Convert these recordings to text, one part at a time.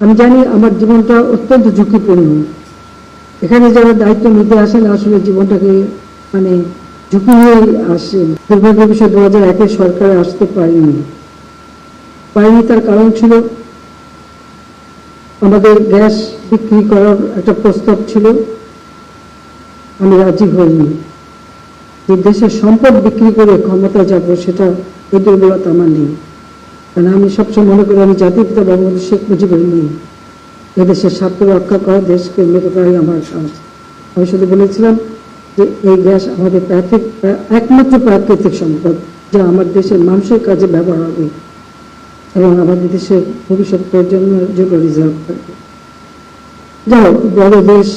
আমি জানি আমার জীবনটা অত্যন্ত ঝুঁকিপূর্ণ। এখানে যারা দায়িত্ব নিতে আসেন, আসলে জীবনটাকে মানে ঝুঁকি নিয়েই আসেন। দুর্ভাগ্য বিষয় দু হাজার একে সরকারে আসতে পারেনি। পারেনি তার কারণ ছিল আমাদের গ্যাস বিক্রি করার একটা প্রস্তাব ছিল। আমি রাজি হইনি। যে দেশের সম্পদ বিক্রি করে ক্ষমতা যাব, সেটা এই দুর্বলতা আমার নেই। কারণ আমি সবসময় মনে করি আমি জাতির পিতা বঙ্গবন্ধু শেখ মুজিবের মেয়ে। এদেশের স্বার্থ রক্ষা করা দেশকে উন্নত করাই আমার কাজ আমি শুধু বলেছিলাম যে এই গ্যাস আমাদের প্রাকৃতিক, একমাত্র প্রাকৃতিক সম্পদ যা আমার দেশের মানুষের কাজে ব্যবহার হবে এবং আমাদের দেশের ভবিষ্যৎ প্রজন্মের জন্য রিজার্ভ থাকবে। যাই হোক, বড় দেশ,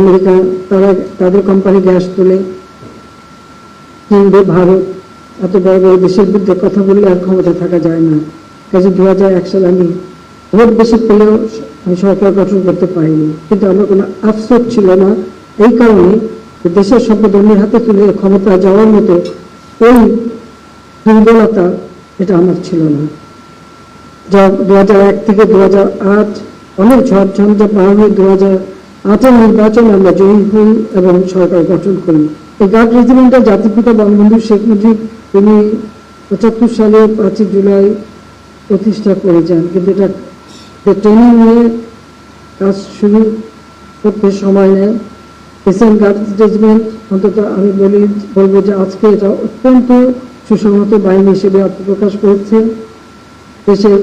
আমেরিকা, তারা, তাদের কোম্পানি গ্যাস তুলে কিনবে ভারত। এত বড় বড় দেশের বিরুদ্ধে কথা বললে আর ক্ষমতা থাকা যায় না। কাজে দু হাজার এক সালে আমি ভোট বেশি পেলেও সরকার গঠন করতে পারিনি। কিন্তু আমার কোনো আফসোস ছিল না। এই কারণে দেশের সম্পদ অন্যের হাতে তুলে ক্ষমতা যাওয়ার মতো ওই দুর্বলতা এটা আমার ছিল না। যা দু এক থেকে দু আট, অনেক ঝড় ঝঞ্ঝা পার হয়ে দু হাজার আটের নির্বাচনে আমরা জয়ী হই এবং সরকার গঠন করি। এই গার্ড রেজিমেন্টটা জাতিপিতা বঙ্গবন্ধু শেখ মুজিব তিনি পঁচাত্তর সালে পাঁচই জুলাই প্রতিষ্ঠা করে যান কিন্তু এটা ট্রেনিং নিয়ে কাজ শুরু করতে সময় নেয়। এসএন গার্ড রেজিমেন্ট অন্তত আমি বলি, বলব যে আজকে এটা অত্যন্ত সুসংহত বাহিনী হিসেবে আত্মপ্রকাশ করেছে দেশের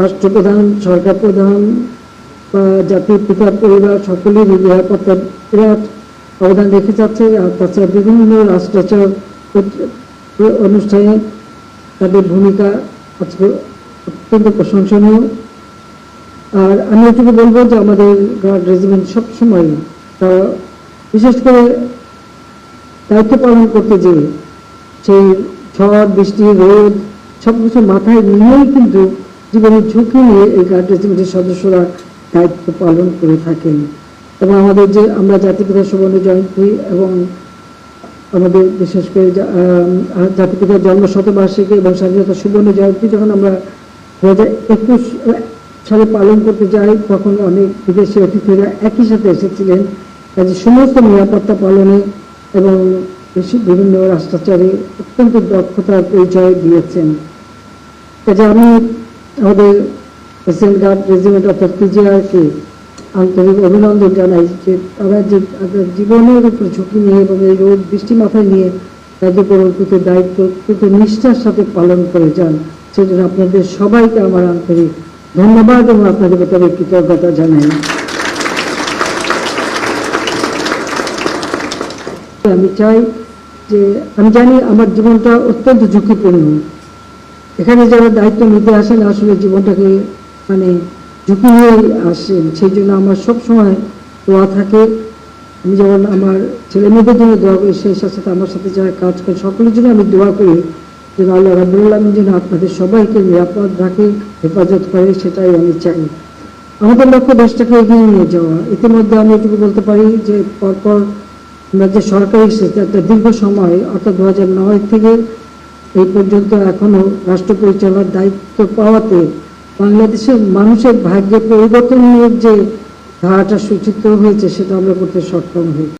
রাষ্ট্রপ্রধান, সরকার প্রধান বা জাতির পিতার পরিবার সকলেই নিরাপত্তার বিরাট অবদান রেখে যাচ্ছে। আর তাছাড়া বিভিন্ন রাষ্ট্রাচার অনুষ্ঠানে তাদের ভূমিকা আজকে অত্যন্ত প্রশংসনীয়। আর আমি এটুকু বলব যে আমাদের গার্ড রেজিমেন্ট সবসময় তারা বিশেষ করে দায়িত্ব পালন করতে যে সেই ঝড়, বৃষ্টি, রোদ সব কিছু মাথায় নিয়েই কিন্তু জীবনের ঝুঁকি নিয়ে এই গার্ড রেজিমেন্টের সদস্যরা দায়িত্ব পালন করে থাকেন। এবং আমাদের যে আমরা জাতিপিতা সুবর্ণ জয়ন্তী এবং আমাদের বিশেষ করে জাতিপিতার জন্ম শতবার্ষিকী এবং স্বাধীনতা সুবর্ণ জয়ন্তী যখন আমরা দু হাজার একুশ সালে পালন করতে যাই, তখন অনেক বিদেশি অতিথিরা একই সাথে এসেছিলেন। কাজে সমস্ত নিরাপত্তা পালনে এবং বিভিন্ন রাষ্ট্রাচারে অত্যন্ত দক্ষতার পরিচয় দিয়েছেন। কাজে আমি আমাদের এসএন গার্ড রেজিমেন্ট অর্থাৎ পিজিআরকে আন্তরিক অভিনন্দন জানাই যে তারা যে জীবনের উপর ঝুঁকি নিয়ে এবং এই রোদ বৃষ্টি মাথায় নিয়ে তাদের পরবর্তীতে দায়িত্ব কিন্তু নিষ্ঠার সাথে পালন করে যান। সেজন্য আপনাদের সবাইকে আমার আন্তরিক ধন্যবাদ এবং আপনাদের প্রতি কৃতজ্ঞতা জানাই। আমি চাই যে, আমি জানি আমার জীবনটা অত্যন্ত ঝুঁকিপূর্ণ। এখানে যারা দায়িত্ব নিতে আসেন, আসলে জীবনটাকে মানে ঝুঁকি নিয়েই আসেন, সেই জন্য আমার সব সময় দোয়া থাকে। আমি যেমন আমার ছেলে মেয়েদের জন্য দোয়া করি, সেই সাথে আমার সাথে যারা কাজ করে, সকলের জন্য আমি দোয়া করি যেন আল্লাহ রাবুল্লাহ যেন আপনাদের সবাইকে নিরাপদ রাখে, হেফাজত করে, সেটাই আমি চাই। আমাদের লক্ষ্য দেশটাকে এগিয়ে নিয়ে যাওয়া। ইতিমধ্যে আমি এটুকু বলতে পারি যে, পরপর আমরা যে সরকারি একটা দীর্ঘ সময়, অর্থাৎ দু হাজার নয় থেকে এই পর্যন্ত এখনও রাষ্ট্র পরিচালনার দায়িত্ব পাওয়াতে বাংলাদেশের মানুষের ভাগ্যে পরিবর্তনের যে ধারাটা সূচিত হয়েছে সেটা আমরা করতে সক্ষম হই।